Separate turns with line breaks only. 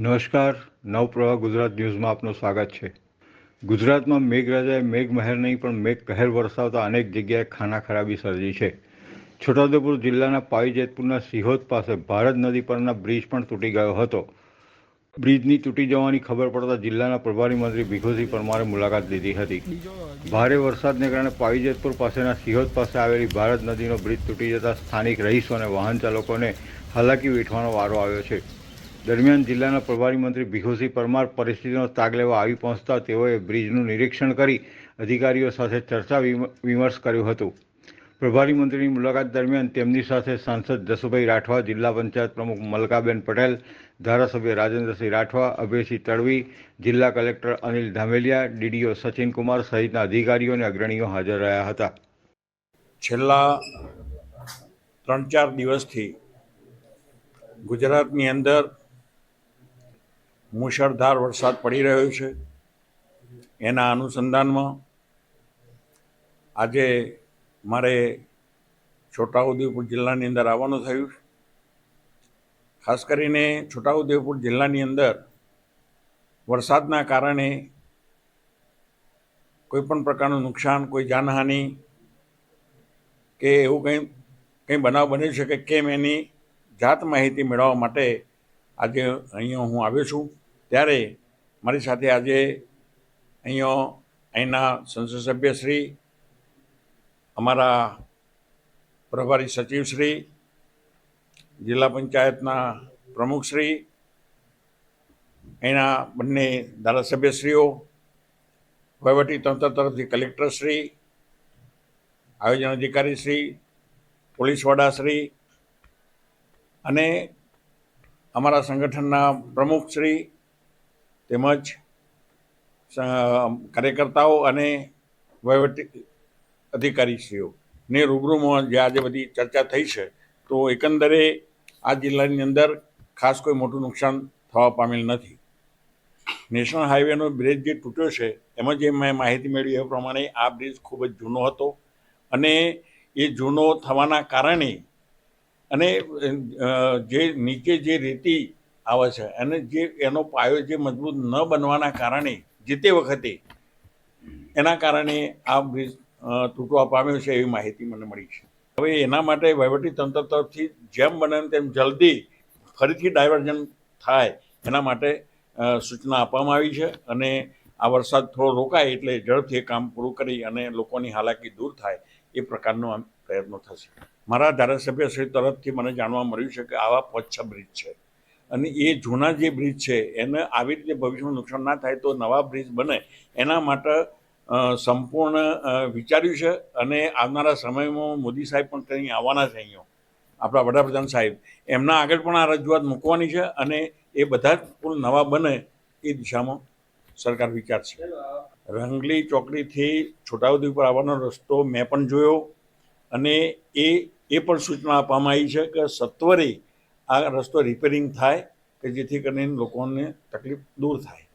નમસ્કાર, નવપ્રવાહ ગુજરાત ન્યૂઝમાં આપનું સ્વાગત છે. ગુજરાતમાં મેઘરાજાએ મેઘ મહેર નહીં, પણ મેઘ કહેર વરસાવતા અનેક જગ્યાએ ખાના ખરાબી સર્જી છે. છોટાઉદેપુર જિલ્લાના પાવીજેતપુરના સિહોદ પાસે ભારત નદી પરના બ્રિજ પણ તૂટી ગયો હતો. બ્રિજની તૂટી જવાની ખબર પડતા જિલ્લાના પ્રભારી મંત્રી ભીખુસિંહ પરમારે મુલાકાત લીધી હતી. ભારે વરસાદને કારણે પાવીજેતપુર પાસેના સિહોદ પાસે આવેલી ભારત નદીનો બ્રિજ તૂટી જતા સ્થાનિક રહીશો અને વાહન ચાલકોને હાલાકી વેઠવાનો વારો આવ્યો છે. દરમિયાન જિલ્લાના પ્રભારી મંત્રી ભીખુસિંહ પરમાર પરિસ્થિતિનો તાગ લેવા આવી પહોંચતા તેઓએ બ્રિજનું નિરીક્ષણ કરી અધિકારીઓ સાથે ચર્ચા વિમ- વિમર્શ કર્યું હતું. પ્રભારી મંત્રીની મુલાકાત દરમિયાન તેમની સાથે સાંસદ જસુભાઈ રાઠવા, જિલ્લા પંચાયત પ્રમુખ મલકાબેન પટેલ, ધારાસભ્ય રાજેન્દ્રસિંહ રાઠવા, અભયસિંહ તડવી, જિલ્લા કલેક્ટર અનિલ ધામેલિયા, ડીડીઓ સચિનકુમાર સહિતના અધિકારીઓ અને અગ્રણીઓ હાજર રહ્યા હતા.
છેલ્લા ત્રણ ચાર દિવસથી ગુજરાતની અંદર મુશળધાર વરસાદ પડી રહ્યો છે. એના અનુસંધાનમાં આજે મારે છોટાઉદેપુર જિલ્લાની અંદર આવવાનું થયું છે. ખાસ કરીને છોટાઉદેપુર જિલ્લાની અંદર વરસાદના કારણે કોઈ પણ પ્રકારનું નુકસાન, કોઈ જાનહાનિ કે એવું કંઈ કંઈ બનાવ બની શકે કેમ એની જાત માહિતી મેળવવા માટે આજે અહીંયા હું આવ્યો છું. ત્યારે મારી સાથે આજે અહીંયા અહીંના સંસદ સભ્યશ્રી અમારા પ્રભારી સચિવશ્રી જિલ્લા પંચાયતના પ્રમુખશ્રી અહીંના બંને ધારાસભ્યશ્રીઓ વહીવટી તંત્ર તરફથી કલેક્ટરશ્રી આયોજન અધિકારી શ્રી, પોલીસ વડાશ્રી અને અમારા સંગઠનના પ્રમુખ શ્રી તેમજ કાર્યકર્તાઓ અને વહીવટી અધિકારીશ્રીઓ ને રૂબરૂમાં જે આજે બધી ચર્ચા થઈ છે, તો એકંદરે આ જિલ્લાની અંદર ખાસ કોઈ મોટું નુકસાન થવા પામેલ નથી. નેશનલ હાઈવેનો બ્રિજ જે તૂટ્યો છે, એમાં જે મેં માહિતી મેળવી એ પ્રમાણે આ બ્રિજ ખૂબ જ જૂનો હતો અને એ જૂનો થવાના કારણે અને જે નીચે જે રેતી આવે છે. અને જે, એનો પાયો જે મજબૂત ન બનવાના કારણે જે તે વખતે એના કારણે આ બ્રિજ તૂટવા પામ્યો છે એવી માહિતી મને મળી છે. હવે એના માટે વહીવટી તંત્ર તરફથી જેમ બને તેમ જલ્દી ફરીથી ડાયવર્ઝન થાય એના માટે સૂચના આપવામાં આવી છે અને આ વરસાદ થોડો રોકાય એટલે ઝડપથી કામ પૂરું કરી અને લોકોની હાલાકી દૂર થાય એ પ્રકારનો પ્રયત્નો થશે. મારા ધારાસભ્યશ્રી તરફથી મને જાણવા મળ્યું છે કે આવા પચ્છ બ્રિજ છે. અને એ જૂના જે બ્રિજ છે, એને આવી રીતે ભવિષ્યમાં નુકસાન ના થાય તો નવા બ્રિજ બને. એના માટે સંપૂર્ણ વિચાર્યું છે અને આવનારા સમયમાં મોદી સાહેબ પણ કંઈ આવવાના છે અહીંયા. આપણા વડાપ્રધાન સાહેબ. એમના આગળ પણ આ રજૂઆત મૂકવાની છે અને એ બધા જ પુલ નવા બને એ દિશામાં સરકાર વિચારશે રંગલી ચોકડીથી છોટાઉદેપુર આવવાનો રસ્તો મેં પણ જોયો અને એ એ પણ સૂચના આપવામાં આવી છે કે સત્વરે આ રસ્તો રિપેરિંગ થાય કે જેથી કરીને લોકોને તકલીફ દૂર થાય.